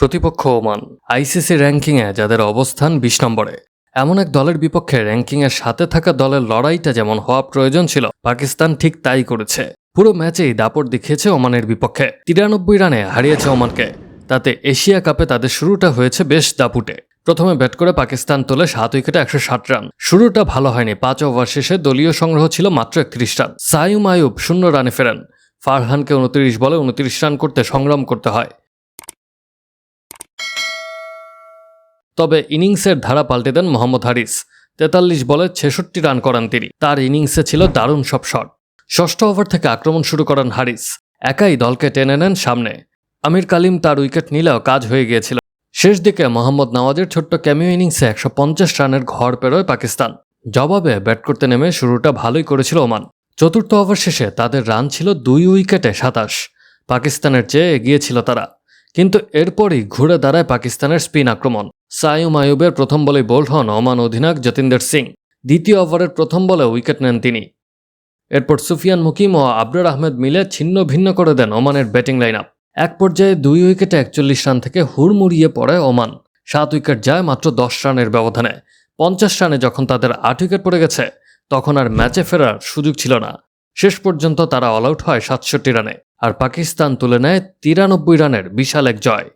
প্রতিপক্ষ Oman ICC র্যাঙ্কিংয়ে যাদের অবস্থান বিশ নম্বরে, এমন এক দলের বিপক্ষে র্যাঙ্কিংয়ের সাথে থাকা দলের লড়াইটা যেমন হওয়া প্রয়োজন ছিল, পাকিস্তান ঠিক তাই করেছে। পুরো ম্যাচেই দাপট দেখিয়েছে ওমানের বিপক্ষে। তিরানব্বই রানে হারিয়েছে ওমানকে, তাতে এশিয়া কাপে তাদের শুরুটা হয়েছে বেশ দাপুটে। প্রথমে ব্যাট করে পাকিস্তান তোলে সাত উইকেটে একশো ষাট রান। শুরুটা ভালো হয়নি, পাঁচ ওভার শেষে দলীয় সংগ্রহ ছিল মাত্র একত্রিশ রান। সাইম আয়ুব শূন্য রানে ফেরেন। ফারহানকে উনত্রিশ বলে উনত্রিশ রান করতে সংগ্রাম করতে হয়। তবে ইনিংসের ধারা পাল্টে দেন মোহাম্মদ হারিস। তেতাল্লিশ বলে ছেষট্টি রান করান তিনি। তার ইনিংসে ছিল দারুণ সব শট। ষষ্ঠ ওভার থেকে আক্রমণ শুরু করেন হারিস। একাই দলকে টেনে নেন সামনে। আমির কালিম তার উইকেট নিলেও কাজ হয়ে গিয়েছিল। শেষ দিকে মোহাম্মদ নওয়াজের ছোট্ট ক্যামিও ইনিংসে একশো পঞ্চাশ রানের ঘর পেরোয় পাকিস্তান। জবাবে ব্যাট করতে নেমে শুরুটা ভালোই করেছিল ওমান। চতুর্থ ওভার শেষে তাদের রান ছিল দুই উইকেটে সাতাশ। পাকিস্তানের চেয়ে এগিয়ে ছিল তারা। কিন্তু এরপরই ঘুরে দাঁড়ায় পাকিস্তানের স্পিন আক্রমণ। সাইম আয়ুবের প্রথম বলে বোল্ড হন ওমান অধিনায়ক যতীন্দ্র সিং। দ্বিতীয় ওভারের প্রথম বলে উইকেট নেন তিনি। এরপর সুফিয়ান মুকিম ও আবরার আহমেদ মিলে ছিন্ন ভিন্ন করে দেন ওমানের ব্যাটিং লাইন আপ এক পর্যায়ে দুই উইকেটে একচল্লিশ রান থেকে হুড়মুড়িয়ে পড়ে ওমান। সাত উইকেট যায় মাত্র দশ রানের ব্যবধানে। পঞ্চাশ রানে যখন তাদের আট উইকেট পড়ে গেছে, তখন আর ম্যাচে ফেরার সুযোগ ছিল না। শেষ পর্যন্ত তারা অল আউট হয় সাতষট্টি রানে, আর পাকিস্তান তুলে নেয় তিরানব্বই রানের বিশাল এক জয়।